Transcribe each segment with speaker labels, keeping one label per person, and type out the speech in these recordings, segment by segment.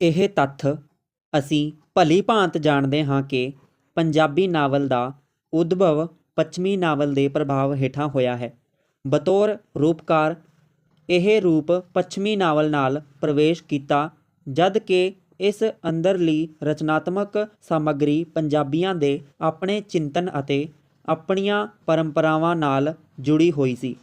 Speaker 1: ਇਹ ਤੱਥ ਅਸੀਂ ਭਲੀ ਭਾਂਤ ਜਾਣਦੇ ਹਾਂ ਕਿ ਪੰਜਾਬੀ ਨਾਵਲ ਦਾ ਉਦਭਵ ਪੱਛਮੀ ਨਾਵਲ ਦੇ ਪ੍ਰਭਾਵ ਹੇਠਾਂ ਹੋਇਆ ਹੈ। ਬਤੌਰ ਰੂਪਕਾਰ ਇਹ ਰੂਪ ਪੱਛਮੀ ਨਾਵਲ ਨਾਲ ਪ੍ਰਵੇਸ਼ ਕੀਤਾ, ਜਦ ਕਿ ਇਸ ਅੰਦਰਲੀ ਰਚਨਾਤਮਕ ਸਾਮੱਗਰੀ ਪੰਜਾਬੀਆਂ ਦੇ ਆਪਣੇ ਚਿੰਤਨ ਅਤੇ ਆਪਣੀਆਂ ਪਰੰਪਰਾਵਾਂ ਨਾਲ ਜੁੜੀ ਹੋਈ ਸੀ।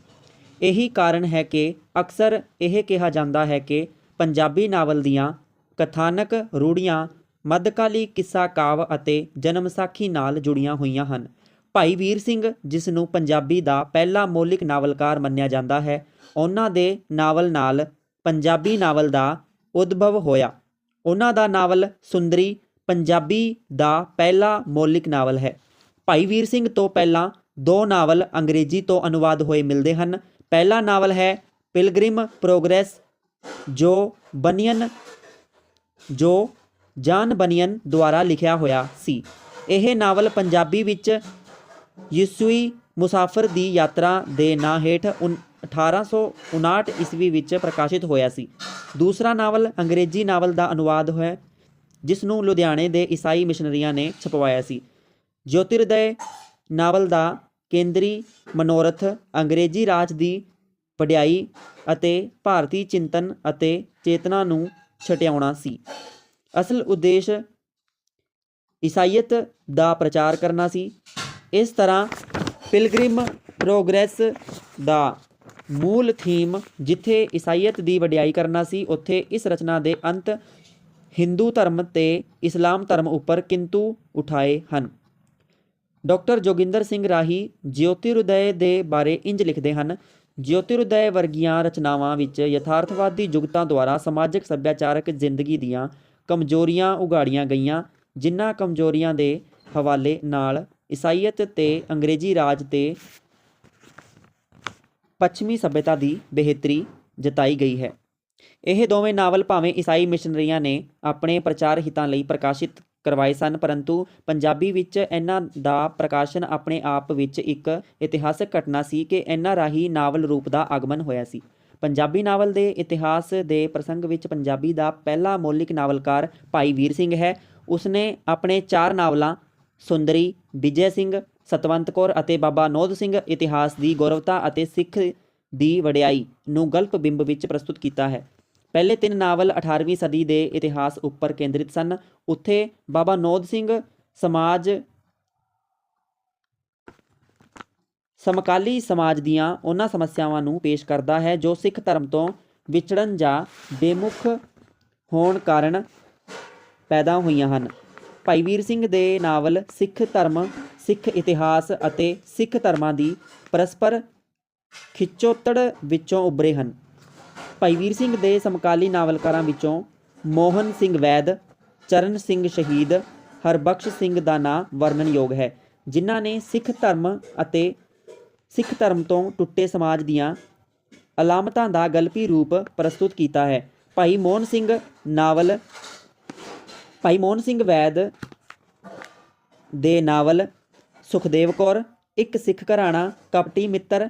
Speaker 1: ਇਹੀ ਕਾਰਨ ਹੈ ਕਿ ਅਕਸਰ ਇਹ ਕਿਹਾ ਜਾਂਦਾ ਹੈ ਕਿ ਪੰਜਾਬੀ ਨਾਵਲ ਦੀਆਂ ਕਥਾਨਕ ਰੂੜੀਆਂ ਮੱਧਕਾਲੀ ਕਿੱਸਾ ਕਾਵ ਅਤੇ ਜਨਮ ਸਾਖੀ ਨਾਲ ਜੁੜੀਆਂ ਹੋਈਆਂ ਹਨ। ਭਾਈ ਵੀਰ ਸਿੰਘ, ਜਿਸ ਨੂੰ ਪੰਜਾਬੀ ਦਾ ਪਹਿਲਾ ਮੌਲਿਕ ਨਾਵਲਕਾਰ ਮੰਨਿਆ ਜਾਂਦਾ ਹੈ, ਉਹਨਾਂ ਦੇ ਨਾਵਲ ਨਾਲ ਪੰਜਾਬੀ ਨਾਵਲ ਦਾ ਉਦਭਵ ਹੋਇਆ। ਉਹਨਾਂ ਦਾ ਨਾਵਲ ਸੁੰਦਰੀ ਪੰਜਾਬੀ ਦਾ ਪਹਿਲਾ ਮੌਲਿਕ ਨਾਵਲ ਹੈ। ਭਾਈ ਵੀਰ ਸਿੰਘ ਤੋਂ ਪਹਿਲਾਂ ਦੋ ਨਾਵਲ ਅੰਗਰੇਜ਼ੀ ਤੋਂ ਅਨੁਵਾਦ ਹੋਏ ਮਿਲਦੇ ਹਨ। ਪਹਿਲਾ ਨਾਵਲ ਹੈ ਪਿਲਗ੍ਰਿਮ ਪ੍ਰੋਗਰੈਸ, ਜੋ ਬਨੀਅਨ ਜੋ ਜਾਨ ਬਨੀਅਨ ਦੁਆਰਾ ਲਿਖਿਆ ਹੋਇਆ ਸੀ। ਇਹ ਨਾਵਲ ਪੰਜਾਬੀ ਵਿੱਚ ਯਿਸੂਈ ਮੁਸਾਫਰ ਦੀ ਯਾਤਰਾ ਦੇ ਨਾਂ ਹੇਠ ਉਨ- 1859 ਈਸਵੀ ਵਿੱਚ ਪ੍ਰਕਾਸ਼ਿਤ ਹੋਇਆ ਸੀ। ਦੂਸਰਾ ਨਾਵਲ ਅੰਗਰੇਜ਼ੀ ਨਾਵਲ ਦਾ ਅਨੁਵਾਦ ਹੈ ਜਿਸ ਨੂੰ ਲੁਧਿਆਣੇ ਦੇ ਈਸਾਈ ਮਿਸ਼ਨਰੀਆਂ ਨੇ ਛਪਵਾਇਆ ਸੀ। ਜੋਤਿਰਦੈ ਨਾਵਲ ਦਾ ਕੇਂਦਰੀ ਮਨੋਰਥ ਅੰਗਰੇਜ਼ੀ ਰਾਜ ਦੀ ਵਡਿਆਈ ਅਤੇ ਭਾਰਤੀ ਚਿੰਤਨ ਅਤੇ ਚੇਤਨਾ ਨੂੰ ਛਟਿਆਉਣਾ ਸੀ। ਅਸਲ ਉਦੇਸ਼ ਈਸਾਈਅਤ ਦਾ ਪ੍ਰਚਾਰ ਕਰਨਾ ਸੀ। ਇਸ ਤਰ੍ਹਾਂ ਪਿਲਗ੍ਰਿਮ ਪ੍ਰੋਗਰੈਸ ਦਾ ਮੂਲ ਥੀਮ ਜਿੱਥੇ ਈਸਾਈਅਤ ਦੀ ਵਡਿਆਈ ਕਰਨਾ ਸੀ, ਉੱਥੇ ਇਸ ਰਚਨਾ ਦੇ ਅੰਤ ਹਿੰਦੂ ਧਰਮ ਤੇ ਇਸਲਾਮ ਧਰਮ ਉੱਪਰ ਕਿੰਤੂ ਉਠਾਏ ਹਨ। ਡਾਕਟਰ ਜੋਗਿੰਦਰ ਸਿੰਘ ਰਾਹੀ ਜਯੋਤਿਰਉਦੈ ਦੇ ਬਾਰੇ ਇੰਜ ਲਿਖਦੇ ਹਨ ਜਯੋਤਿਰਉਦੈ ਵਰਗੀਆਂ ਰਚਨਾਵਾਂ ਵਿੱਚ ਯਥਾਰਥਵਾਦੀ ਜੁਗਤਾਂ ਦੁਆਰਾ ਸਮਾਜਿਕ ਸੱਭਿਆਚਾਰਕ ਜ਼ਿੰਦਗੀ ਦੀਆਂ ਕਮਜ਼ੋਰੀਆਂ ਉਗਾੜੀਆਂ ਗਈਆਂ, ਜਿਨ੍ਹਾਂ ਕਮਜ਼ੋਰੀਆਂ ਦੇ ਹਵਾਲੇ ਨਾਲ ਈਸਾਈਅਤ ਤੇ ਅੰਗਰੇਜ਼ੀ ਰਾਜ ਤੇ ਪੱਛਮੀ ਸਭਿਅਤਾ ਦੀ ਬਿਹਤਰੀ ਜਤਾਈ ਗਈ ਹੈ। ਇਹ ਦੋਵੇਂ ਨਾਵਲ ਭਾਵੇਂ ਈਸਾਈ ਮਿਸ਼ਨਰੀਆਂ ਨੇ ਆਪਣੇ ਪ੍ਰਚਾਰ ਹਿੱਤਾਂ ਲਈ ਪ੍ਰਕਾਸ਼ਿਤ ਕਰਵਾਏ ਸਨ, ਪਰੰਤੂ ਪੰਜਾਬੀ ਵਿੱਚ ਇਹਨਾਂ ਦਾ ਪ੍ਰਕਾਸ਼ਨ ਆਪਣੇ ਆਪ ਵਿੱਚ ਇੱਕ ਇਤਿਹਾਸਕ ਘਟਨਾ ਸੀ ਕਿ ਇਹਨਾਂ ਰਾਹੀਂ ਨਾਵਲ ਰੂਪ ਦਾ ਆਗਮਨ ਹੋਇਆ ਸੀ। ਪੰਜਾਬੀ ਨਾਵਲ ਦੇ ਇਤਿਹਾਸ ਦੇ ਪ੍ਰਸੰਗ ਵਿੱਚ ਪੰਜਾਬੀ ਦਾ ਪਹਿਲਾ ਮੌਲਿਕ ਨਾਵਲਕਾਰ ਭਾਈ ਵੀਰ ਸਿੰਘ ਹੈ। ਉਸਨੇ ਆਪਣੇ ਚਾਰ ਨਾਵਲਾਂ ਸੁੰਦਰੀ, ਵਿਜੇ ਸਿੰਘ, ਸਤਵੰਤ ਕੌਰ ਅਤੇ ਬਾਬਾ ਨੋਦ ਸਿੰਘ ਇਤਿਹਾਸ ਦੀ ਗੌਰਵਤਾ ਅਤੇ ਸਿੱਖ ਦੀ ਵਡਿਆਈ ਨੂੰ ਗਲਪ ਬਿੰਬ ਵਿੱਚ ਪ੍ਰਸਤੁਤ ਕੀਤਾ ਹੈ। ਪਹਿਲੇ ਤਿੰਨ ਨਾਵਲ 18ਵੀਂ ਸਦੀ ਦੇ ਇਤਿਹਾਸ ਉੱਪਰ ਕੇਂਦਰਿਤ ਸਨ। ਉੱਥੇ ਬਾਬਾ ਨੋਦ ਸਿੰਘ ਸਮਾਜ ਸਮਕਾਲੀ ਸਮਾਜ ਦੀਆਂ ਉਹਨਾਂ ਸਮੱਸਿਆਵਾਂ ਨੂੰ ਪੇਸ਼ ਕਰਦਾ ਹੈ, ਜੋ ਸਿੱਖ ਧਰਮ ਤੋਂ ਵਿਛੜਨ ਜਾਂ ਬੇਮੁਖ ਹੋਣ ਕਾਰਨ ਪੈਦਾ ਹੋਈਆਂ ਹਨ। ਭਾਈ ਵੀਰ ਸਿੰਘ ਦੇ ਨਾਵਲ ਸਿੱਖ ਧਰਮ, ਸਿੱਖ ਇਤਿਹਾਸ ਅਤੇ ਸਿੱਖ ਧਰਮਾਂ ਦੀ ਪਰਸਪਰ ਖਿੱਚੋਤੜ ਵਿੱਚੋਂ ਉੱਭਰੇ ਹਨ। ਭਾਈ ਵੀਰ ਸਿੰਘ ਦੇ ਸਮਕਾਲੀ ਨਾਵਲਕਾਰਾਂ ਵਿੱਚੋਂ ਮੋਹਨ ਸਿੰਘ ਵੈਦ, ਚਰਨ ਸਿੰਘ ਸ਼ਹੀਦ, ਹਰਬਖਸ਼ ਸਿੰਘ ਦਾ ਨਾਂ ਵਰਣਨਯੋਗ ਹੈ, ਜਿਨ੍ਹਾਂ ਨੇ ਸਿੱਖ ਧਰਮ ਅਤੇ ਸਿੱਖ ਧਰਮ ਤੋਂ ਟੁੱਟੇ ਸਮਾਜ ਦੀਆਂ ਅਲਾਮਤਾਂ ਦਾ ਗਲਪੀ ਰੂਪ ਪ੍ਰਸਤੁਤ ਕੀਤਾ ਹੈ। ਭਾਈ ਮੋਹਨ ਸਿੰਘ ਨਾਵਲ, ਭਾਈ ਮੋਹਨ ਸਿੰਘ ਵੈਦ ਦੇ ਨਾਵਲ ਸੁਖਦੇਵ ਕੌਰ, ਇੱਕ ਸਿੱਖ ਘਰਾਣਾ, ਕਪਟੀ ਮਿੱਤਰ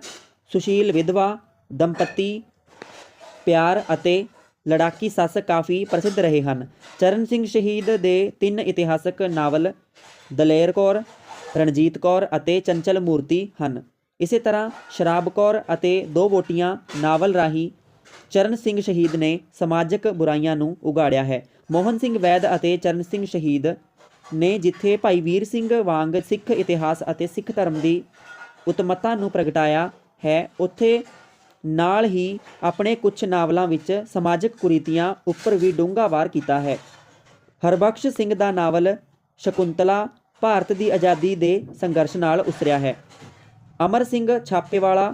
Speaker 1: ਸੁਸ਼ੀਲ ਵਿਧਵਾ, ਦੰਪਤੀ ਪਿਆਰ ਅਤੇ ਲੜਾਕੀ ਸੱਸ ਕਾਫੀ ਪ੍ਰਸਿੱਧ ਰਹੇ ਹਨ। ਚਰਨ ਸਿੰਘ ਸ਼ਹੀਦ ਦੇ ਤਿੰਨ ਇਤਿਹਾਸਕ ਨਾਵਲ ਦਲੇਰ ਕੌਰ, ਰਣਜੀਤ ਕੌਰ ਅਤੇ ਚੰਚਲ ਮੂਰਤੀ ਹਨ। ਇਸੇ ਤਰ੍ਹਾਂ ਸ਼ਰਾਬ ਕੌਰ ਅਤੇ ਦੋ ਵੋਟੀਆਂ ਨਾਵਲ ਰਾਹੀਂ ਚਰਨ ਸਿੰਘ ਸ਼ਹੀਦ ਨੇ ਸਮਾਜਿਕ ਬੁਰਾਈਆਂ ਨੂੰ ਉਗਾੜਿਆ ਹੈ। ਮੋਹਨ ਸਿੰਘ ਵੈਦ ਅਤੇ ਚਰਨ ਸਿੰਘ ਸ਼ਹੀਦ ਨੇ ਜਿੱਥੇ ਭਾਈ ਵੀਰ ਸਿੰਘ ਵਾਂਗ ਸਿੱਖ ਇਤਿਹਾਸ ਅਤੇ ਸਿੱਖ ਧਰਮ ਦੀ ਉਤਮਤਾ ਨੂੰ ਪ੍ਰਗਟਾਇਆ ਹੈ, ਉੱਥੇ ਨਾਲ ਹੀ ਆਪਣੇ ਕੁਝ ਨਾਵਲਾਂ ਵਿੱਚ ਸਮਾਜਿਕ ਕੁਰੀਤੀਆਂ ਉੱਪਰ ਵੀ ਡੂੰਘਾ ਵਾਰ ਕੀਤਾ ਹੈ। ਹਰਬਖਸ਼ ਸਿੰਘ ਦਾ ਨਾਵਲ ਸ਼ਕੁੰਤਲਾ ਭਾਰਤ ਦੀ ਆਜ਼ਾਦੀ ਦੇ ਸੰਘਰਸ਼ ਨਾਲ ਉਸਰਿਆ ਹੈ। ਅਮਰ ਸਿੰਘ ਛਾਪੇਵਾਲਾ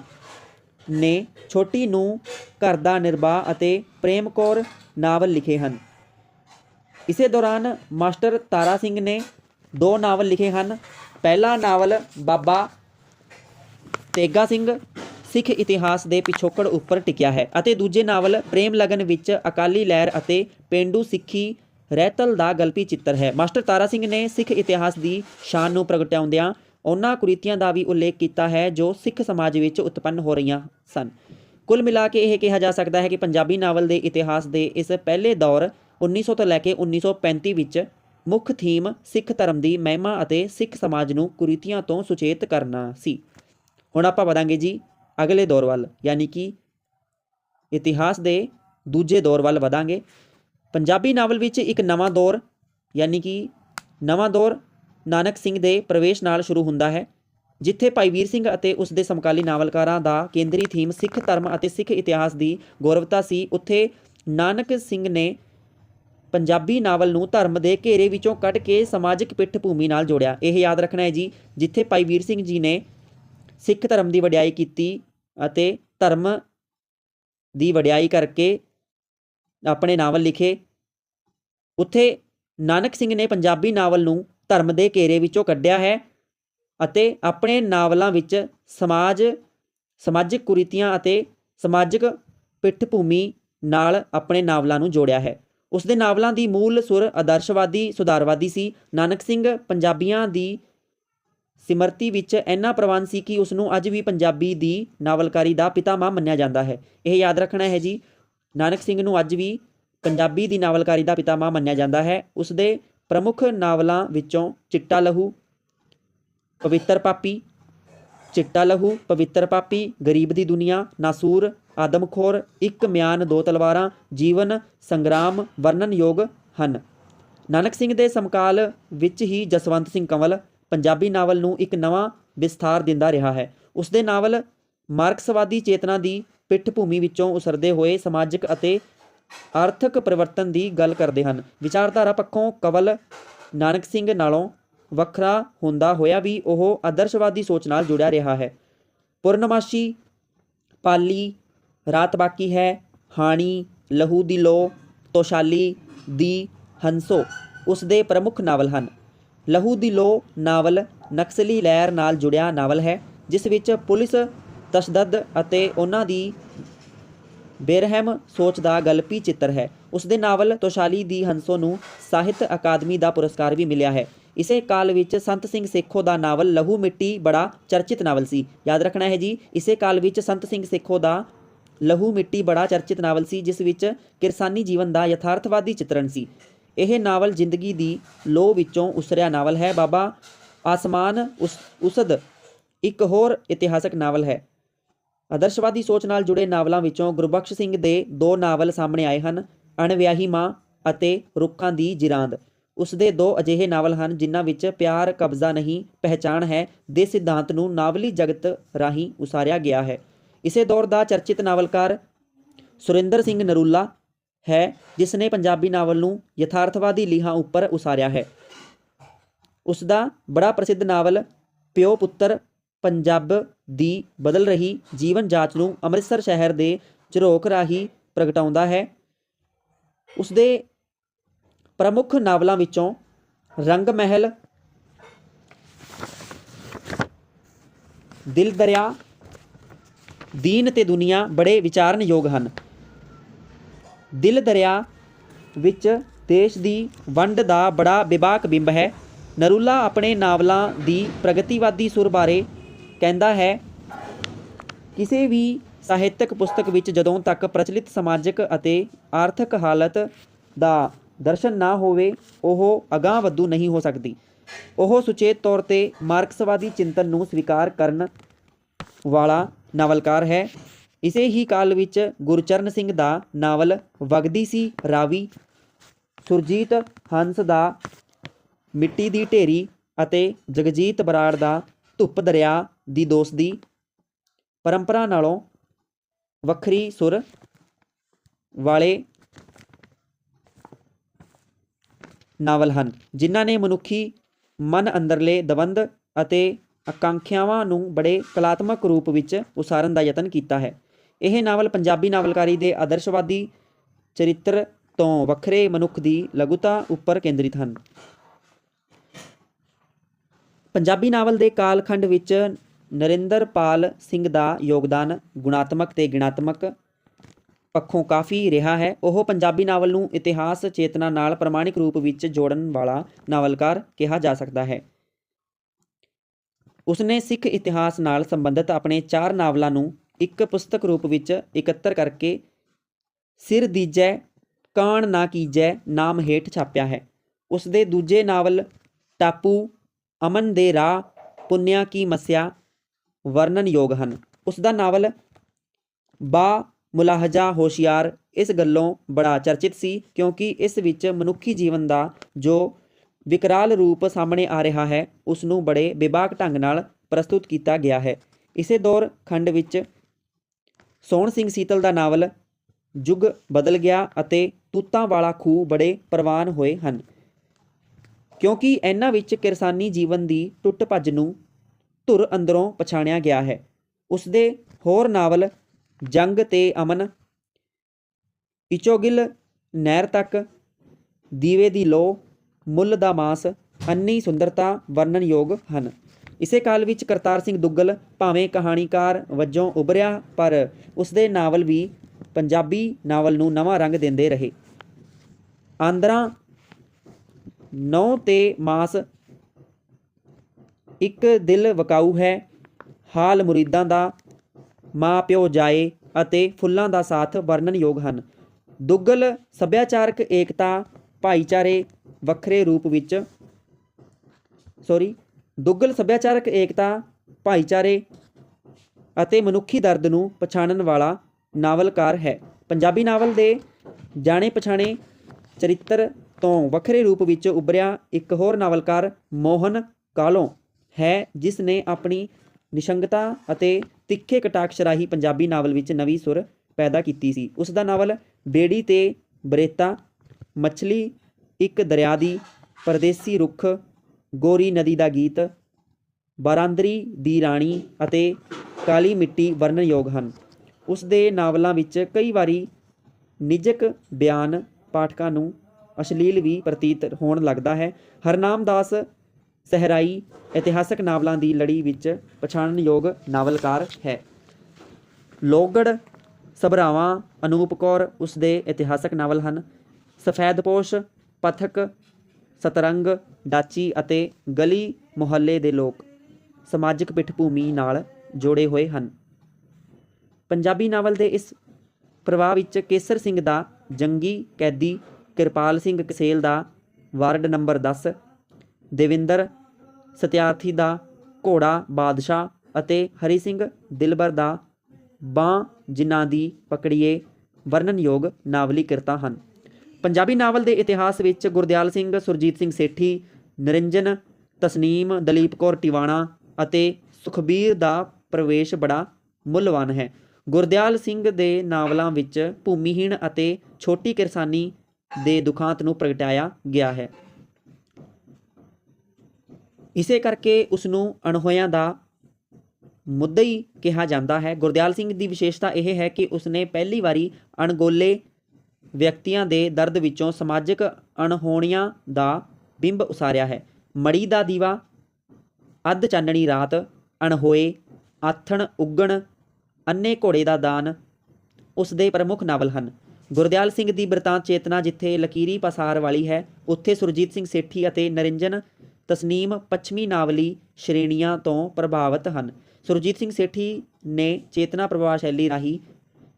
Speaker 1: ਨੇ ਛੋਟੀ ਨੂੰ ਘਰ ਦਾ ਨਿਰਵਾਹ ਅਤੇ ਪ੍ਰੇਮ ਕੌਰ ਨਾਵਲ ਲਿਖੇ ਹਨ। ਇਸੇ ਦੌਰਾਨ ਮਾਸਟਰ ਤਾਰਾ ਸਿੰਘ ਨੇ ਦੋ ਨਾਵਲ ਲਿਖੇ ਹਨ। ਪਹਿਲਾ ਨਾਵਲ ਬਾਬਾ ਤੇਗਾ ਸਿੰਘ ਸਿੱਖ ਇਤਿਹਾਸ ਦੇ ਪਿਛੋਕੜ ਉੱਪਰ ਟਿਕਿਆ ਹੈ ਅਤੇ ਦੂਜੇ ਨਾਵਲ ਪ੍ਰੇਮ ਲਗਨ ਵਿੱਚ ਅਕਾਲੀ ਲਹਿਰ ਅਤੇ ਪੇਂਡੂ ਸਿੱਖੀ ਰਹਿਤਲ ਦਾ ਗਲਪੀ ਚਿੱਤਰ ਹੈ। ਮਾਸਟਰ ਤਾਰਾ ਸਿੰਘ ਨੇ ਸਿੱਖ ਇਤਿਹਾਸ ਦੀ ਸ਼ਾਨ ਨੂੰ ਪ੍ਰਗਟਾਉਂਦਿਆਂ ਉਹਨਾਂ ਕੁਰੀਤੀਆਂ ਦਾ ਵੀ ਉਲੇਖ ਕੀਤਾ ਹੈ ਜੋ ਸਿੱਖ ਸਮਾਜ ਵਿੱਚ ਉਤਪੰਨ ਹੋ ਰਹੀਆਂ ਸਨ। ਕੁੱਲ ਮਿਲਾ ਕੇ ਇਹ ਕਿਹਾ ਜਾ ਸਕਦਾ ਹੈ ਕਿ ਪੰਜਾਬੀ ਨਾਵਲ ਦੇ ਇਤਿਹਾਸ ਦੇ ਇਸ ਪਹਿਲੇ ਦੌਰ 1900 ਤੋਂ ਲੈ ਕੇ 1935 ਵਿੱਚ ਮੁੱਖ ਥੀਮ ਸਿੱਖ ਧਰਮ ਦੀ ਮਹਿਮਾ ਅਤੇ ਸਿੱਖ ਸਮਾਜ ਨੂੰ ਕੁਰੀਤੀਆਂ ਤੋਂ ਸੁਚੇਤ ਕਰਨਾ ਸੀ। ਹੁਣ ਆਪਾਂ ਵਧਾਂਗੇ ਜੀ ਅਗਲੇ ਦੌਰ ਵੱਲ, ਯਾਨੀ ਕਿ ਇਤਿਹਾਸ ਦੇ ਦੂਜੇ ਦੌਰ ਵੱਲ ਵਧਾਂਗੇ। ਪੰਜਾਬੀ ਨਾਵਲ ਵਿੱਚ ਇੱਕ ਨਵਾਂ ਦੌਰ, ਯਾਨੀ ਕਿ ਨਵਾਂ ਦੌਰ ਨਾਨਕ ਸਿੰਘ ਦੇ ਪ੍ਰਵੇਸ਼ ਨਾਲ ਸ਼ੁਰੂ ਹੁੰਦਾ ਹੈ, ਜਿੱਥੇ ਭਾਈ ਵੀਰ ਸਿੰਘ ਅਤੇ ਉਸ ਦੇ ਸਮਕਾਲੀ ਨਾਵਲਕਾਰਾਂ ਦਾ ਕੇਂਦਰੀ ਥੀਮ ਸਿੱਖ ਧਰਮ ਅਤੇ ਸਿੱਖ ਇਤਿਹਾਸ ਦੀ ਗੌਰਵਤਾ ਸੀ। ਉੱਥੇ ਨਾਨਕ ਸਿੰਘ ਨੇ ਪੰਜਾਬੀ ਨਾਵਲ ਨੂੰ ਧਰਮ ਦੇ ਘੇਰੇ ਵਿੱਚੋਂ ਕੱਢ ਕੇ ਸਮਾਜਿਕ ਪਿੱਠ ਭੂਮੀ ਨਾਲ ਜੋੜਿਆ। ਇਹ ਯਾਦ ਰੱਖਣਾ ਹੈ ਜੀ, ਜਿੱਥੇ ਭਾਈ ਵੀਰ ਸਿੰਘ ਜੀ ਨੇ ਸਿੱਖ ਧਰਮ ਦੀ ਵਡਿਆਈ ਕੀਤੀ ਅਤੇ ਧਰਮ ਦੀ ਵਡਿਆਈ ਕਰਕੇ ਆਪਣੇ ਨਾਵਲ ਲਿਖੇ। ਉੱਥੇ ਨਾਨਕ ਸਿੰਘ ਨੇ ਪੰਜਾਬੀ ਨਾਵਲ ਨੂੰ ਧਰਮ ਦੇ ਘੇਰੇ ਵਿੱਚੋਂ ਕੱਢਿਆ ਹੈ ਅਤੇ ਆਪਣੇ ਨਾਵਲਾਂ ਵਿੱਚ ਸਮਾਜ, ਸਮਾਜਿਕ ਕੁਰੀਤੀਆਂ ਅਤੇ ਸਮਾਜਿਕ ਪਿੱਠਭੂਮੀ ਨਾਲ ਆਪਣੇ ਨਾਵਲਾਂ ਨੂੰ ਜੋੜਿਆ ਹੈ। ਉਸ ਦੇ ਨਾਵਲਾਂ ਦੀ ਮੂਲ ਸੁਰ ਆਦਰਸ਼ਵਾਦੀ, ਸੁਧਾਰਵਾਦੀ ਸੀ। ਨਾਨਕ ਸਿੰਘ ਪੰਜਾਬੀਆਂ ਦੀ ਸਿਮਰਤੀ ਵਿੱਚ ਇੰਨਾ ਪ੍ਰਵਾਨ ਸੀ ਕਿ ਉਸ ਨੂੰ ਅੱਜ ਵੀ ਪੰਜਾਬੀ ਦੀ ਨਾਵਲਕਾਰੀ ਦਾ ਪਿਤਾਮਾ ਮੰਨਿਆ ਜਾਂਦਾ ਹੈ। ਇਹ ਯਾਦ ਰੱਖਣਾ ਹੈ ਜੀ, ਨਾਨਕ ਸਿੰਘ ਨੂੰ ਅੱਜ ਵੀ ਪੰਜਾਬੀ ਦੀ ਨਾਵਲਕਾਰੀ ਦਾ ਪਿਤਾਮਾ ਮੰਨਿਆ ਜਾਂਦਾ ਹੈ। ਉਸ ਦੇ ਪ੍ਰਮੁੱਖ ਨਾਵਲਾਂ ਵਿੱਚੋਂ ਚਿੱਟਾ ਲਹੂ ਪਵਿੱਤਰ ਪਾਪੀ ਚਿੱਟਾ ਲਹੂ ਪਵਿੱਤਰ ਪਾਪੀ, ਗਰੀਬ ਦੀ ਦੁਨੀਆ, ਨਾਸੂਰ, ਆਦਮਖੋਰ, ਇੱਕ ਮਿਆਨ, ਦੋ ਤਲਵਾਰਾਂ, ਜੀਵਨ, ਸੰਗਰਾਮ, ਵਰਣਨਯੋਗ ਹਨ। ਨਾਨਕ ਸਿੰਘ ਦੇ ਸਮਕਾਲ ਵਿੱਚ ਹੀ ਜਸਵੰਤ ਸਿੰਘ ਕੰਵਲ ਪੰਜਾਬੀ ਨਾਵਲ ਨੂੰ ਇੱਕ ਨਵਾਂ ਵਿਸਥਾਰ ਦਿੰਦਾ ਰਿਹਾ ਹੈ। ਉਸ ਦੇ ਨਾਵਲ ਮਾਰਕਸਵਾਦੀ ਚੇਤਨਾ ਦੀ ਪਿੱਠ ਭੂਮੀ ਵਿੱਚੋਂ ਉਸਰਦੇ ਹੋਏ ਸਮਾਜਿਕ ਅਤੇ ਆਰਥਿਕ ਪਰਿਵਰਤਨ ਦੀ ਗੱਲ ਕਰਦੇ ਹਨ। ਵਿਚਾਰਧਾਰਾ ਪੱਖੋਂ ਕਵਲ ਨਾਨਕ ਸਿੰਘ ਨਾਲੋਂ ਵੱਖਰਾ ਹੁੰਦਾ ਹੋਇਆ ਵੀ ਉਹ ਆਦਰਸ਼ਵਾਦੀ ਸੋਚ ਨਾਲ ਜੁੜਿਆ ਰਿਹਾ ਹੈ। ਪੂਰਨਮਾਸ਼ੀ ਪਾਲੀ, ਰਾਤ ਬਾਕੀ ਹੈ, ਹਾਣੀ, ਲਹੂ ਦੀ ਲੋ, ਤੋਸ਼ਾਲੀ ਦੀ ਹੰਸੋ ਉਸ ਦੇ ਪ੍ਰਮੁੱਖ ਨਾਵਲ ਹਨ। ਲਹੂ ਦੀ ਲੋ ਨਾਵਲ ਨਕਸਲੀ ਲਹਿਰ ਨਾਲ ਜੁੜਿਆ ਨਾਵਲ ਹੈ, ਜਿਸ ਵਿੱਚ ਪੁਲਿਸ ਤਸ਼ੱਦਦ ਅਤੇ ਉਹਨਾਂ ਦੀ ਬੇਰਹਿਮ ਸੋਚ ਦਾ ਗਲਪੀ ਚਿੱਤਰ ਹੈ। ਉਸ ਦੇ ਨਾਵਲ ਤੋਸ਼ਾਲੀ ਦੀ ਹੰਸੋ ਨੂੰ ਸਾਹਿਤ ਅਕਾਦਮੀ ਦਾ ਪੁਰਸਕਾਰ ਵੀ ਮਿਲਿਆ ਹੈ। ਇਸੇ ਕਾਲ ਵਿੱਚ ਸੰਤ ਸਿੰਘ ਸੇਖੋ ਦਾ ਨਾਵਲ ਲਹੂ ਮਿੱਟੀ ਬੜਾ ਚਰਚਿਤ ਨਾਵਲ ਸੀ। ਯਾਦ ਰੱਖਣਾ ਹੈ ਜੀ, ਇਸੇ ਕਾਲ ਵਿੱਚ ਸੰਤ ਸਿੰਘ ਸੇਖੋ ਦਾ ਲਹੂ ਮਿੱਟੀ ਬੜਾ ਚਰਚਿਤ ਨਾਵਲ ਸੀ, ਜਿਸ ਵਿੱਚ ਕਿਰਸਾਨੀ ਜੀਵਨ ਦਾ ਯਥਾਰਥਵਾਦੀ ਚਿਤਰਣ ਸੀ। ਇਹ ਨਾਵਲ ਜ਼ਿੰਦਗੀ ਦੀ ਲੋਹ ਵਿੱਚੋਂ ਉਸਰਿਆ ਨਾਵਲ ਹੈ। ਬਾਬਾ ਆਸਮਾਨ ਉਸ, ਉਸਦ ਇੱਕ ਹੋਰ ਇਤਿਹਾਸਕ ਨਾਵਲ ਹੈ। ਆਦਰਸ਼ਵਾਦੀ ਸੋਚ ਨਾਲ ਜੁੜੇ ਨਾਵਲਾਂ ਵਿੱਚੋਂ ਗੁਰਬਖਸ਼ ਸਿੰਘ ਦੇ ਦੋ ਨਾਵਲ ਸਾਹਮਣੇ ਆਏ ਹਨ, ਅਣਵਿਆਹੀ ਮਾਂ ਅਤੇ ਰੁੱਖਾਂ ਦੀ ਜਿਰਾਂਦ। ਉਸ ਦੇ ਦੋ ਅਜਿਹੇ ਨਾਵਲ ਹਨ, ਜਿਨ੍ਹਾਂ ਵਿੱਚ ਪਿਆਰ ਕਬਜ਼ਾ ਨਹੀਂ, ਪਹਿਚਾਣ ਹੈ, ਦੇ ਸਿਧਾਂਤ ਨੂੰ ਨਾਵਲੀ ਜਗਤ ਰਾਹੀਂ ਉਸਾਰਿਆ ਗਿਆ ਹੈ। ਇਸੇ ਦੌਰ ਦਾ ਚਰਚਿਤ ਨਾਵਲਕਾਰ ਸੁਰਿੰਦਰ ਸਿੰਘ ਨਰੂਲਾ ਹੈ ਜਿਸ ਨੇ ਪੰਜਾਬੀ ਨਾਵਲ ਨੂੰ ਯਥਾਰਥਵਾਦੀ ਲੀਹਾਂ ਉੱਪਰ ਉਸਾਰਿਆ ਹੈ। ਉਸ ਦਾ ਬੜਾ ਪ੍ਰਸਿੱਧ ਨਾਵਲ ਪਿਓ ਪੁੱਤਰ ਪੰਜਾਬ ਦੀ ਬਦਲ ਰਹੀ ਜੀਵਨ ਜਾਚ ਨੂੰ ਅੰਮ੍ਰਿਤਸਰ ਸ਼ਹਿਰ ਦੇ ਝਰੋਕ ਰਾਹੀਂ ਪ੍ਰਗਟਾਉਂਦਾ ਹੈ। ਉਸ ਦੇ ਪ੍ਰਮੁੱਖ ਨਾਵਲਾਂ ਵਿੱਚੋਂ ਰੰਗ ਮਹਿਲ ਦਿਲ ਦਰਿਆ ਦੀਨ ਤੇ ਦੁਨੀਆ ਬੜੇ ਵਿਚਾਰਨਯੋਗ ਹਨ। ਦਿਲ ਦਰਿਆ ਵਿੱਚ ਦੇਸ਼ ਦੀ ਵੰਡ ਦਾ ਬੜਾ ਵਿਵਾਕ ਬਿੰਬ ਹੈ। ਨਰੂਲਾ ਆਪਣੇ ਨਾਵਲਾਂ ਦੀ ਪ੍ਰਗਤੀਵਾਦੀ ਸੁਰ ਬਾਰੇ ਕਹਿੰਦਾ ਹੈ, ਕਿਸੇ ਵੀ ਸਾਹਿਤਕ ਪੁਸਤਕ ਵਿੱਚ ਜਦੋਂ ਤੱਕ ਪ੍ਰਚਲਿਤ ਸਮਾਜਿਕ ਅਤੇ ਆਰਥਿਕ ਹਾਲਤ ਦਾ ਦਰਸ਼ਨ ਨਾ ਹੋਵੇ, ਉਹ ਅਗਾਂਹ ਵਧੂ ਨਹੀਂ ਹੋ ਸਕਦੀ। ਉਹ ਸੁਚੇਤ ਤੌਰ ਤੇ ਮਾਰਕਸਵਾਦੀ ਚਿੰਤਨ ਨੂੰ ਸਵੀਕਾਰ ਕਰਨ ਵਾਲਾ ਨਾਵਲਕਾਰ ਹੈ। ਇਸੇ ਹੀ ਕਾਲ ਵਿੱਚ ਗੁਰਚਰਨ ਸਿੰਘ ਦਾ ਨਾਵਲ ਵਗਦੀ ਸੀ ਰਾਵੀ। ਸੁਰਜੀਤ ਹੰਸ ਦਾ ਮਿੱਟੀ ਦੀ ਢੇਰੀ ਅਤੇ ਜਗਜੀਤ ਬਰਾੜ ਦਾ ਧੁੱਪ ਦਰਿਆ ਦੀ ਦੋਸਤੀ। ਪਰੰਪਰਾ ਨਾਲੋਂ ਵੱਖਰੀ ਸੁਰ ਵਾਲੇ ਨਾਵਲ ਹਨ, ਜਿਨ੍ਹਾਂ ਨੇ ਮਨੁੱਖੀ ਮਨ ਅੰਦਰਲੇ ਦਵੰਦ ਅਤੇ ਆਕਾਂਖਿਆਵਾਂ ਨੂੰ ਬੜੇ ਕਲਾਤਮਕ ਰੂਪ ਵਿੱਚ ਉਸਾਰਨ ਦਾ ਯਤਨ ਕੀਤਾ ਹੈ। ਇਹ ਨਾਵਲ ਪੰਜਾਬੀ ਨਾਵਲਕਾਰੀ ਦੇ ਆਦਰਸ਼ਵਾਦੀ ਚਰਿੱਤਰ ਤੋਂ ਵੱਖਰੇ ਮਨੁੱਖ ਦੀ ਲਘੁਤਾ ਉੱਪਰ ਕੇਂਦਰਿਤ ਹਨ। ਪੰਜਾਬੀ ਨਾਵਲ ਦੇ ਕਾਲਖੰਡ ਵਿੱਚ ਨਰਿੰਦਰਪਾਲ ਸਿੰਘ ਦਾ ਯੋਗਦਾਨ ਗੁਣਾਤਮਕ ਤੇ ਗਿਣਾਤਮਕ ਪੱਖੋਂ ਕਾਫੀ ਰਿਹਾ ਹੈ। ਉਹ ਪੰਜਾਬੀ ਨਾਵਲ ਨੂੰ ਇਤਿਹਾਸ ਚੇਤਨਾ ਨਾਲ ਪ੍ਰਮਾਣਿਕ ਰੂਪ ਵਿੱਚ ਜੋੜਨ ਵਾਲਾ ਨਾਵਲਕਾਰ ਕਿਹਾ ਜਾ ਸਕਦਾ ਹੈ। ਉਸਨੇ ਸਿੱਖ ਇਤਿਹਾਸ ਨਾਲ ਸੰਬੰਧਿਤ ਆਪਣੇ ਚਾਰ ਨਾਵਲਾਂ ਨੂੰ ਇੱਕ ਪੁਸਤਕ ਰੂਪ ਵਿੱਚ ਇਕੱਤਰ ਕਰਕੇ ਸਿਰ ਦੀਜੈ, ਕਾਣ ਨਾ ਕੀਜੈ, ਨਾਮ ਹੇਠ ਛਾਪਿਆ ਹੈ। ਉਸ ਦੇ ਦੂਜੇ ਨਾਵਲ ਟਾਪੂ, ਅਮਨ ਦੇ ਰਾਹ, ਪੁੰਨਿਆ ਕੀ ਮਸਿਆ ਵਰਣਨਯੋਗ ਹਨ। ਉਸ ਦਾ ਨਾਵਲ ਬਾ ਮੁਲਾਹਜਾ ਹੋਸ਼ਿਆਰ ਇਸ ਗੱਲੋਂ ਬੜਾ ਚਰਚਿਤ ਸੀ ਕਿਉਂਕਿ ਇਸ ਵਿੱਚ ਮਨੁੱਖੀ ਜੀਵਨ ਦਾ ਜੋ ਵਿਕਰਾਲ ਰੂਪ ਸਾਹਮਣੇ ਆ ਰਿਹਾ ਹੈ ਉਸ ਨੂੰ ਬੜੇ ਬੇਬਾਕ ਢੰਗ ਨਾਲ ਪ੍ਰਸਤੁਤ ਕੀਤਾ ਗਿਆ ਹੈ। ਇਸੇ ਦੌਰ ਖੰਡ ਵਿੱਚ ਸੋਹਣ ਸਿੰਘ ਸੀਤਲ ਦਾ ਨਾਵਲ ਯੁੱਗ ਬਦਲ ਗਿਆ ਅਤੇ ਤੂਤਾਂ ਵਾਲਾ ਖੂਹ ਬੜੇ ਪ੍ਰਵਾਨ ਹੋਏ ਹਨ। ਕਿਉਂਕਿ ਇਹਨਾਂ ਵਿੱਚ ਕਿਰਸਾਨੀ ਜੀਵਨ ਦੀ ਟੁੱਟ ਭੱਜ ਨੂੰ ਧੁਰ ਅੰਦਰੋਂ ਪਛਾਣਿਆ ਗਿਆ ਹੈ। ਉਸ ਦੇ ਹੋਰ ਨਾਵਲ ਜੰਗ ਤੇ ਅਮਨ, ਇਚੋਗਿਲ ਨਹਿਰ ਤੱਕ, ਦੀਵੇ ਦੀ ਲੋ, ਮੁੱਲ ਦਾ ਮਾਸ, ਅੰਨੀ ਸੁੰਦਰਤਾ, ਵਰਣਨਯੋਗ ਹਨ। ਇਸੇ ਕਾਲ ਵਿੱਚ ਕਰਤਾਰ ਸਿੰਘ ਦੁੱਗਲ ਭਾਵੇਂ ਕਹਾਣੀਕਾਰ ਵਜੋਂ ਉਭਰਿਆ, ਪਰ ਉਸ ਦੇ ਨਾਵਲ ਵੀ ਪੰਜਾਬੀ ਨਾਵਲ ਨੂੰ ਨਵਾਂ ਰੰਗ ਦਿੰਦੇ ਰਹੇ। ਆਂਦਰਾਂ ਨੌ ਤੇ ਮਾਸ ਇੱਕ ਦਿਲ ਵਕਾਊ ਹੈ, ਹਾਲ ਮੁਰੀਦਾਂ ਦਾ ਮਾਂ ਪਿਓ ਜਾਏ ਅਤੇ ਫੁੱਲਾਂ ਦਾ ਸਾਥ ਵਰਣਨਯੋਗ ਹਨ। ਦੁੱਗਲ ਸੱਭਿਆਚਾਰਕ ਏਕਤਾ, ਭਾਈਚਾਰੇ ਵੱਖਰੇ ਰੂਪ ਵਿੱਚ ਸੌਰੀ ਦੁੱਗਲ ਸੱਭਿਆਚਾਰਕ ਏਕਤਾ, ਭਾਈਚਾਰੇ ਅਤੇ ਮਨੁੱਖੀ ਦਰਦ ਨੂੰ ਪਛਾਣਨ ਵਾਲਾ ਨਾਵਲਕਾਰ ਹੈ। ਪੰਜਾਬੀ ਨਾਵਲ ਦੇ ਜਾਣੇ ਪਛਾਣੇ ਚਰਿੱਤਰ ਤੋਂ ਵੱਖਰੇ ਰੂਪ ਵਿੱਚ ਉੱਭਰਿਆ ਇੱਕ ਹੋਰ ਨਾਵਲਕਾਰ ਮੋਹਨ ਕਾਲੋਂ ਹੈ, ਜਿਸ ਨੇ ਆਪਣੀ ਨਿਸ਼ੰਗਤਾ ਅਤੇ ਤਿੱਖੇ ਕਟਾਕਸ਼ ਰਾਹੀਂ ਪੰਜਾਬੀ ਨਾਵਲ ਵਿੱਚ ਨਵੀਂ ਸੁਰ ਪੈਦਾ ਕੀਤੀ ਸੀ। ਉਸ ਦਾ ਨਾਵਲ ਬੇੜੀ ਤੇ ਬਰੇਤਾ, ਮੱਛਲੀ, ਇੱਕ ਦਰਿਆ ਦੀ ਪਰਦੇਸੀ ਰੁੱਖ ਗੋਰੀ ਨਦੀ ਦਾ ਗੀਤ, ਬਾਰਾਂਦਰੀ ਦੀ ਰਾਣੀ ਅਤੇ ਕਾਲੀ ਮਿੱਟੀ ਵਰਣਨਯੋਗ ਹਨ। ਉਸ ਦੇ ਨਾਵਲਾਂ ਵਿੱਚ ਕਈ ਵਾਰੀ ਨਿਜਕ ਬਿਆਨ ਪਾਠਕਾਂ ਨੂੰ ਅਸ਼ਲੀਲ ਵੀ ਪ੍ਰਤੀਤ ਹੋਣ ਲੱਗਦਾ ਹੈ। ਹਰਨਾਮ ਦਾਸ ਸਹਿਰਾਈ ਇਤਿਹਾਸਕ ਨਾਵਲਾਂ ਦੀ ਲੜੀ ਵਿੱਚ ਪਛਾਣਨਯੋਗ ਨਾਵਲਕਾਰ ਹੈ। ਲੋਗੜ ਸਭਰਾਵਾਂ ਅਨੂਪ ਕੌਰ ਉਸ ਦੇ ਇਤਿਹਾਸਕ ਨਾਵਲ ਹਨ। ਸਫੈਦਪੋਸ਼, ਪਥਕ ਸਤਰੰਗ, ਡਾਚੀ ਅਤੇ ਗਲੀ ਮੁਹੱਲੇ ਦੇ ਲੋਕ ਸਮਾਜਿਕ ਪਿੱਠਭੂਮੀ ਨਾਲ ਜੋੜੇ ਹੋਏ ਹਨ। ਪੰਜਾਬੀ ਨਾਵਲ ਦੇ ਇਸ ਪ੍ਰਵਾਹ ਵਿੱਚ ਕੇਸਰ ਸਿੰਘ ਦਾ ਜੰਗੀ ਕੈਦੀ ਕਿਰਪਾਲ ਸਿੰਘ ਕਸੇਲ ਦਾ ਵਾਰਡ ਨੰਬਰ 10 ਦੇਵਿੰਦਰ ਸਤਿਆਰਥੀ ਦਾ ਘੋੜਾ ਬਾਦਸ਼ਾਹ ਅਤੇ ਹਰੀ ਸਿੰਘ ਦਿਲਬਰ ਦਾ ਬਾਂ ਜਿਨ੍ਹਾਂ ਦੀ ਪਕੜੀਏ ਵਰਣਨਯੋਗ ਨਾਵਲੀ ਕਿਰਤਾਂ ਹਨ। ਪੰਜਾਬੀ ਨਾਵਲ ਦੇ ਇਤਿਹਾਸ ਵਿੱਚ ਗੁਰਦਿਆਲ ਸਿੰਘ, ਸੁਰਜੀਤ ਸਿੰਘ ਸੇਠੀ, ਨਿਰੰਜਨ, ਤਸਨੀਮ, ਦਲੀਪ ਕੌਰ ਟਿਵਾਣਾ ਅਤੇ ਸੁਖਬੀਰ ਦਾ ਪ੍ਰਵੇਸ਼ ਬੜਾ ਮੁੱਲਵਾਨ ਹੈ। ਗੁਰਦਿਆਲ ਸਿੰਘ ਦੇ ਨਾਵਲਾਂ ਵਿੱਚ ਭੂਮੀਹੀਣ ਅਤੇ ਛੋਟੀ ਕਿਰਸਾਨੀ ਦੇ ਦੁਖਾਂਤ ਨੂੰ ਪ੍ਰਗਟਾਇਆ ਗਿਆ ਹੈ। ਇਸੇ ਕਰਕੇ ਉਸ ਨੂੰ ਅਣਹੋਇਆਂ ਦਾ ਮੁੱਦਈ ਕਿਹਾ ਜਾਂਦਾ ਹੈ। ਗੁਰਦਿਆਲ ਸਿੰਘ ਦੀ ਵਿਸ਼ੇਸ਼ਤਾ ਇਹ ਹੈ ਕਿ ਉਸਨੇ ਪਹਿਲੀ ਵਾਰੀ ਅਣਗੋਲੇ ਵਿਅਕਤੀਆਂ ਦੇ ਦਰਦ ਵਿੱਚੋਂ ਸਮਾਜਿਕ ਅਣਹੋਣੀਆਂ ਦਾ ਬਿੰਬ ਉਸਾਰਿਆ ਹੈ। ਮੜੀ ਦਾ ਦੀਵਾ, ਅੱਧ ਚਾਨਣੀ ਰਾਤ, ਅਣਹੋਏ, ਆਥਣ, ਉੱਗਣ ਅੰਨੇ ਘੋੜੇ ਦਾ ਦਾਨ, ਉਸ ਦੇ ਪ੍ਰਮੁੱਖ ਨਾਵਲ ਹਨ। ਗੁਰਦਿਆਲ ਸਿੰਘ ਦੀ ਬਰਤਾਂਤ ਚੇਤਨਾ ਜਿੱਥੇ ਲਕੀਰੀ ਪਸਾਰ ਵਾਲੀ ਹੈ, ਉੱਥੇ ਸੁਰਜੀਤ ਸਿੰਘ ਸੇਠੀ ਅਤੇ ਨਰਿੰਜਨ ਤਸਨੀਮ ਪੱਛਮੀ ਨਾਵਲੀ ਸ਼੍ਰੇਣੀਆਂ ਤੋਂ ਪ੍ਰਭਾਵਿਤ ਹਨ। ਸੁਰਜੀਤ ਸਿੰਘ ਸੇਠੀ ਨੇ ਚੇਤਨਾ ਪ੍ਰਵਾਹ ਸ਼ੈਲੀ ਰਾਹੀਂ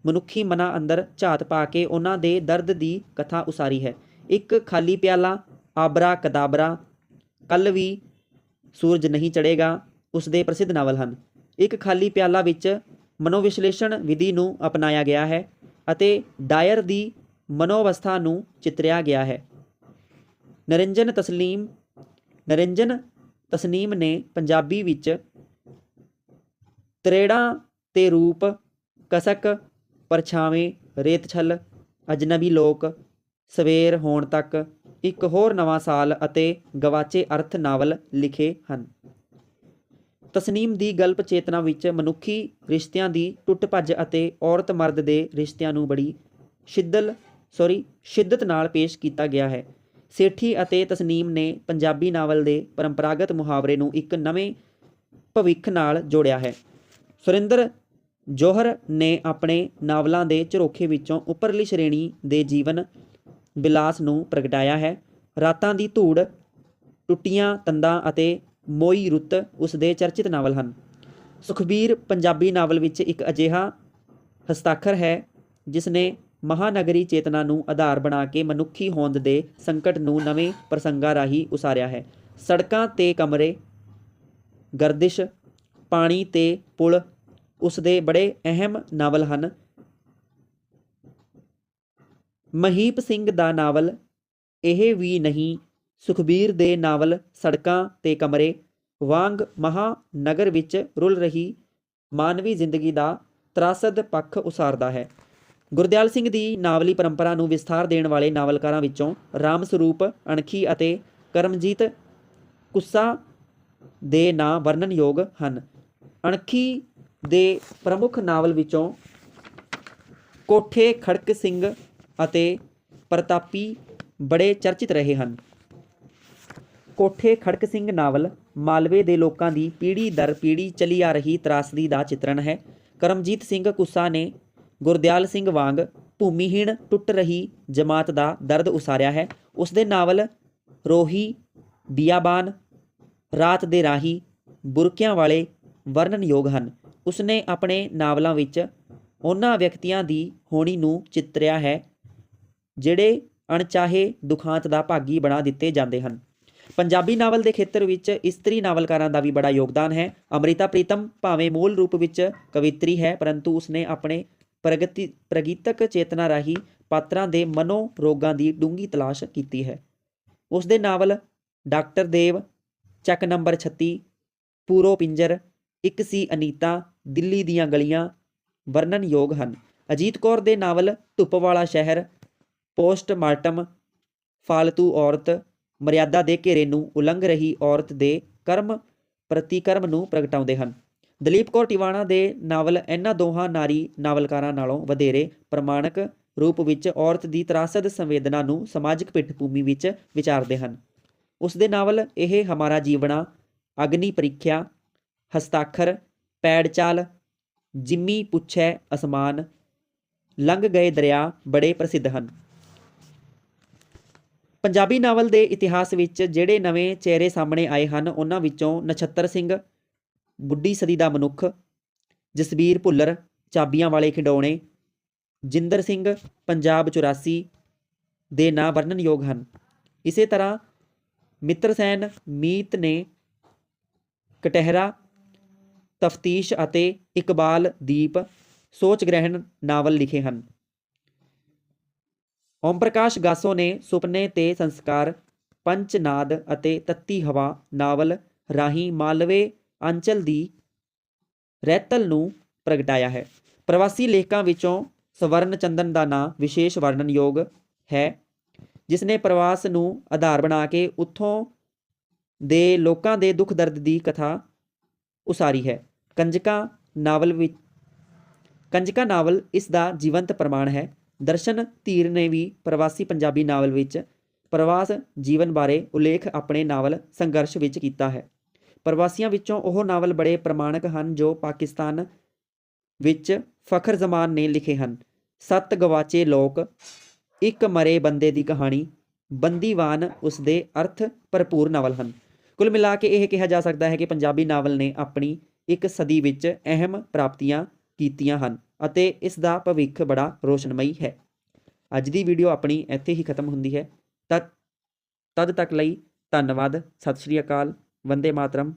Speaker 1: ਮਨੁੱਖੀ ਮਨਾਂ ਅੰਦਰ ਝਾਤ ਪਾ ਕੇ ਉਹਨਾਂ ਦੇ ਦਰਦ ਦੀ ਕਥਾ ਉਸਾਰੀ ਹੈ। ਇੱਕ ਖਾਲੀ ਪਿਆਲਾ, ਆਬਰਾ ਕਦਾਬਰਾ, ਕੱਲ ਵੀ ਸੂਰਜ ਨਹੀਂ ਚੜੇਗਾ ਉਸ ਦੇ ਪ੍ਰਸਿੱਧ ਨਾਵਲ ਹਨ। ਇੱਕ ਖਾਲੀ ਪਿਆਲਾ ਵਿੱਚ ਮਨੋਵਿਸ਼ਲੇਸ਼ਣ ਵਿਧੀ ਨੂੰ ਅਪਣਾਇਆ ਗਿਆ ਹੈ ਅਤੇ ਡਾਇਰ ਦੀ ਮਨੋਵਸਥਾ ਨੂੰ ਚਿਤਰਿਆ ਗਿਆ ਹੈ। ਨਰਿੰਜਨ ਤਸਲੀਮ, ਨਰਿੰਜਨ ਤਸਨੀਮ ਨੇ ਪੰਜਾਬੀ ਵਿੱਚ ਤਰੇੜਾਂ ਤੇ ਰੂਪ, ਕਸਕ ਪਰਛਾਵੇਂ ਰੇਤਛਲ ਅਜਨਬੀ ਲੋਕ, ਸਵੇਰ ਹੋਣ ਤੱਕ ਇੱਕ ਹੋਰ ਨਵਾਂ ਸਾਲ ਅਤੇ ਗਵਾਚੇ ਅਰਥ ਨਾਵਲ ਲਿਖੇ ਹਨ। ਤਸਨੀਮ ਦੀ ਗਲਪ ਚੇਤਨਾ ਵਿੱਚ ਮਨੁੱਖੀ ਰਿਸ਼ਤਿਆਂ ਦੀ ਟੁੱਟ ਭੱਜ ਅਤੇ ਔਰਤ ਮਰਦ ਦੇ ਰਿਸ਼ਤਿਆਂ ਨੂੰ ਬੜੀ ਸ਼ਿੱਦਲ, ਸੌਰੀ, ਸ਼ਿੱਦਤ ਨਾਲ ਪੇਸ਼ ਕੀਤਾ ਗਿਆ ਹੈ। ਸੇਠੀ ਅਤੇ ਤਸਨੀਮ ਨੇ ਪੰਜਾਬੀ ਨਾਵਲ ਦੇ ਪਰੰਪਰਾਗਤ ਮੁਹਾਵਰੇ ਨੂੰ ਇੱਕ ਨਵੇਂ ਭਵਿੱਖ ਨਾਲ ਜੋੜਿਆ ਹੈ। ਸੁਰਿੰਦਰ ਜੋਹਰ ਨੇ ਆਪਣੇ ਨਾਵਲਾਂ ਦੇ ਝਰੋਖੇ ਵਿੱਚੋਂ ਉੱਪਰਲੀ ਸ਼੍ਰੇਣੀ ਦੇ ਜੀਵਨ ਵਿਲਾਸ ਨੂੰ ਪ੍ਰਗਟਾਇਆ ਹੈ। ਰਾਤਾਂ ਦੀ ਧੂੜ, ਟੁੱਟੀਆਂ ਤੰਦਾਂ ਅਤੇ ਮੋਈ ਰੁੱਤ ਉਸ ਦੇ ਚਰਚਿਤ ਨਾਵਲ ਹਨ। ਸੁਖਬੀਰ ਪੰਜਾਬੀ ਨਾਵਲ ਵਿੱਚ ਇੱਕ ਅਜਿਹਾ ਹਸਤਾਖਰ ਹੈ ਜਿਸ ਨੇ ਮਹਾਨਗਰੀ ਚੇਤਨਾ ਨੂੰ ਆਧਾਰ ਬਣਾ ਕੇ ਮਨੁੱਖੀ ਹੋਂਦ ਦੇ ਸੰਕਟ ਨੂੰ ਨਵੇਂ ਪ੍ਰਸੰਗਾਂ ਰਾਹੀਂ ਉਸਾਰਿਆ ਹੈ। ਸੜਕਾਂ ਤੇ ਕਮਰੇ, ਗਰਦਿਸ਼, ਪਾਣੀ ਤੇ ਪੁਲ ਉਸ ਦੇ ਬੜੇ ਅਹਿਮ ਨਾਵਲ ਹਨ। ਮਹੀਪ ਸਿੰਘ ਦਾ ਨਾਵਲ, ਇਹ ਵੀ ਨਹੀਂ, ਸੁਖਬੀਰ ਦੇ ਨਾਵਲ ਸੜਕਾਂ ਤੇ ਕਮਰੇ, ਵਾਂਗ ਮਹਾਨਗਰ ਵਿੱਚ ਰੁਲ ਰਹੀ ਮਾਨਵੀ ਜ਼ਿੰਦਗੀ ਦਾ ਤਰਾਸਦ ਪੱਖ ਉਸਾਰਦਾ ਹੈ। ਗੁਰਦਿਆਲ ਸਿੰਘ ਦੀ ਨਾਵਲੀ ਪਰੰਪਰਾ ਨੂੰ ਵਿਸਥਾਰ ਦੇਣ ਵਾਲੇ ਨਾਵਲਕਾਰਾਂ ਵਿੱਚੋਂ ਰਾਮ ਸਰੂਪ ਅਣਖੀ ਅਤੇ ਕਰਮਜੀਤ ਕੁੱਸਾ ਦੇ ਨਾਂ ਵਰਣਨਯੋਗ ਹਨ। ਅਣਖੀ ਦੇ ਪ੍ਰਮੁੱਖ ਨਾਵਲ ਵਿੱਚੋਂ ਕੋਠੇ ਖੜਕ ਸਿੰਘ ਅਤੇ ਪ੍ਰਤਾਪੀ ਬੜੇ ਚਰਚਿਤ ਰਹੇ ਹਨ। ਕੋਠੇ ਖੜਕ ਸਿੰਘ ਨਾਵਲ ਮਾਲਵੇ ਦੇ ਲੋਕਾਂ ਦੀ ਪੀੜ੍ਹੀ ਦਰ ਪੀੜ੍ਹੀ ਚਲੀ ਆ ਰਹੀ ਤਰਾਸਦੀ ਦਾ ਚਿਤਰਣ ਹੈ। ਕਰਮਜੀਤ ਸਿੰਘ ਕੁੱਸਾ ਨੇ ਗੁਰਦਿਆਲ ਸਿੰਘ ਵਾਂਗ ਭੂਮੀਹੀਣ ਟੁੱਟ ਰਹੀ ਜਮਾਤ ਦਾ ਦਰਦ ਉਸਾਰਿਆ ਹੈ। ਉਸ ਦੇ ਨਾਵਲ ਰੋਹੀ, ਬਿਆਬਾਨ, ਰਾਤ ਦੇ ਰਾਹੀ ਬੁਰਕਿਆਂ ਵਾਲੇ ਵਰਣਨਯੋਗ ਹਨ। ਉਸਨੇ ਆਪਣੇ ਨਾਵਲਾਂ ਵਿੱਚ ਉਹਨਾਂ ਵਿਅਕਤੀਆਂ ਦੀ ਹੋਣੀ ਨੂੰ ਚਿਤਰਿਆ ਹੈ, ਜਿਹੜੇ ਅਣਚਾਹੇ ਦੁਖਾਂਤ ਦਾ ਭਾਗੀ ਬਣਾ ਦਿੱਤੇ ਜਾਂਦੇ ਹਨ। ਪੰਜਾਬੀ ਨਾਵਲ ਦੇ ਖੇਤਰ ਵਿੱਚ ਇਸਤਰੀ ਨਾਵਲਕਾਰਾਂ ਦਾ ਵੀ ਬੜਾ ਯੋਗਦਾਨ ਹੈ। ਅੰਮ੍ਰਿਤਾ ਪ੍ਰੀਤਮ ਭਾਵੇਂ ਮੂਲ ਰੂਪ ਵਿੱਚ ਕਵਿਤਰੀ ਹੈ, ਪਰੰਤੂ ਉਸਨੇ ਆਪਣੇ ਪ੍ਰਗਤੀ, ਪ੍ਰਗੀਤਕ ਚੇਤਨਾ ਰਾਹੀਂ ਪਾਤਰਾਂ ਦੇ ਮਨੋ ਰੋਗਾਂ ਦੀ ਡੂੰਗੀ ਤਲਾਸ਼ ਕੀਤੀ ਹੈ। ਉਸ ਦੇ ਨਾਵਲ ਡਾਕਟਰ ਦੇਵ ਚੱਕ ਨੰਬਰ 36 ਪੂਰੋ ਪਿੰਜਰ ਇੱਕ ਸੀ ਅਨੀਤਾ, ਦਿੱਲੀ ਦੀਆਂ ਗਲੀਆਂ ਵਰਣਨਯੋਗ ਹਨ। ਅਜੀਤ ਕੌਰ ਦੇ ਨਾਵਲ ਧੁੱਪ ਵਾਲਾ ਸ਼ਹਿਰ, ਪੋਸਟਮਾਰਟਮ ਫਾਲਤੂ ਔਰਤ, ਮਰਿਆਦਾ ਦੇ ਘੇਰੇ ਨੂੰ ਉਲੰਘ ਰਹੀ ਔਰਤ ਦੇ ਕਰਮ ਪ੍ਰਤੀਕਰਮ ਨੂੰ ਪ੍ਰਗਟਾਉਂਦੇ ਹਨ। ਦਲੀਪ ਕੌਰ ਟਿਵਾਣਾ ਦੇ ਨਾਵਲ ਇਹਨਾਂ ਦੋਹਾਂ ਨਾਰੀ ਨਾਵਲਕਾਰਾਂ ਨਾਲੋਂ ਵਧੇਰੇ ਪ੍ਰਮਾਣਕ ਰੂਪ ਵਿੱਚ ਔਰਤ ਦੀ ਤਰਾਸਦ ਸੰਵੇਦਨਾ ਨੂੰ ਸਮਾਜਿਕ ਪਿੱਠਭੂਮੀ ਵਿੱਚ ਵਿਚਾਰਦੇ ਹਨ। ਉਸ ਦੇ ਨਾਵਲ ਇਹ ਹਮਾਰਾ ਜੀਵਣਾ ਅਗਨੀ ਪ੍ਰੀਖਿਆ ਹਸਤਾਖਰ, ਪੈੜ ਚਾਲ, ਜਿੰਮੀ ਪੁੱਛੈ ਅਸਮਾਨ, ਲੰਘ ਗਏ ਦਰਿਆ ਬੜੇ ਪ੍ਰਸਿੱਧ ਹਨ। ਪੰਜਾਬੀ ਨਾਵਲ ਦੇ ਇਤਿਹਾਸ ਵਿੱਚ ਜਿਹੜੇ ਨਵੇਂ ਚਿਹਰੇ ਸਾਹਮਣੇ ਆਏ ਹਨ, ਉਹਨਾਂ ਵਿੱਚੋਂ ਨਛੱਤਰ ਸਿੰਘ, ਬੁੱਢੀ ਸਦੀ ਦਾ ਮਨੁੱਖ, ਜਸਬੀਰ ਭੁੱਲਰ, ਚਾਬੀਆਂ ਵਾਲੇ ਖਿਡੌਣੇ, ਜਿੰਦਰ ਸਿੰਘ, ਪੰਜਾਬ 84 ਦੇ ਨਾਂ ਵਰਣਨਯੋਗ ਹਨ। ਇਸੇ ਤਰ੍ਹਾਂ ਮਿੱਤਰ ਸੈਨ ਮੀਤ ਨੇ ਕਟਹਿਰਾ ਤਫਤੀਸ਼ ਅਤੇ ਇਕਬਾਲ ਦੀਪ ਸੋਚ ਗ੍ਰਹਿਣ ਨਾਵਲ ਲਿਖੇ ਹਨ। ਓਮ ਪ੍ਰਕਾਸ਼ ਗਾਸੋ ਨੇ ਸੁਪਨੇ ਤੇ ਸੰਸਕਾਰ, ਪੰਚਨਾਦ ਅਤੇ ਤੱਤੀ ਹਵਾ ਨਾਵਲ ਰਾਹੀਂ ਮਾਲਵੇ ਅੰਚਲ ਦੀ ਰਹਿਤਲ ਨੂੰ ਪ੍ਰਗਟਾਇਆ ਹੈ। ਪ੍ਰਵਾਸੀ ਲੇਖਕਾਂ ਵਿੱਚੋਂ ਸਵਰਨ ਚੰਦਨ ਦਾ ਨਾਂ ਵਿਸ਼ੇਸ਼ ਵਰਣਨਯੋਗ ਹੈ ਜਿਸ ਨੇ ਪ੍ਰਵਾਸ ਨੂੰ ਆਧਾਰ ਬਣਾ ਕੇ ਉੱਥੋਂ ਦੇ ਲੋਕਾਂ ਦੇ ਦੁੱਖ ਦਰਦ ਦੀ ਕਥਾ ਉਸਾਰੀ ਹੈ। ਕੰਜਕਾ ਨਾਵਲ ਵਿੱਚ ਕੰਜਕਾ ਨਾਵਲ ਇਸ ਦਾ ਜੀਵੰਤ ਪ੍ਰਮਾਣ ਹੈ। ਦਰਸ਼ਨ ਧੀਰ ਨੇ ਵੀ ਪ੍ਰਵਾਸੀ ਪੰਜਾਬੀ ਨਾਵਲ ਵਿੱਚ ਪ੍ਰਵਾਸ ਜੀਵਨ ਬਾਰੇ ਉਲੇਖ ਆਪਣੇ ਨਾਵਲ ਸੰਘਰਸ਼ ਵਿੱਚ ਕੀਤਾ ਹੈ। ਪ੍ਰਵਾਸੀਆਂ ਵਿੱਚੋਂ ਉਹ ਨਾਵਲ ਬੜੇ ਪ੍ਰਮਾਣਕ ਹਨ ਜੋ ਪਾਕਿਸਤਾਨ ਵਿੱਚ ਫਖਰ ਜ਼ਮਾਨ ਨੇ ਲਿਖੇ ਹਨ। ਸੱਤ ਗਵਾਚੇ ਲੋਕ, ਇੱਕ ਮਰੇ ਬੰਦੇ ਦੀ ਕਹਾਣੀ, ਬੰਦੀਵਾਨ ਉਸ ਦੇ ਅਰਥ ਭਰਪੂਰ ਨਾਵਲ ਹਨ। ਕੁੱਲ ਮਿਲਾ ਕੇ ਇਹ ਕਿਹਾ ਜਾ ਸਕਦਾ ਹੈ ਕਿ ਪੰਜਾਬੀ ਨਾਵਲ ਨੇ ਆਪਣੀ ਇੱਕ ਸਦੀ ਵਿੱਚ ਅਹਿਮ ਪ੍ਰਾਪਤੀਆਂ ਕੀਤੀਆਂ ਹਨ ਅਤੇ ਇਸ ਦਾ ਭਵਿੱਖ ਬੜਾ ਰੋਸ਼ਨਮਈ ਹੈ। ਅੱਜ ਦੀ ਵੀਡੀਓ ਆਪਣੀ ਇੱਥੇ ਹੀ ਖਤਮ ਹੁੰਦੀ ਹੈ। ਤਦ ਤਦ ਤੱਕ ਲਈ ਧੰਨਵਾਦ। ਸਤਿ ਸ਼੍ਰੀ ਅਕਾਲ। ਵੰਦੇ ਮਾਤਰਮ।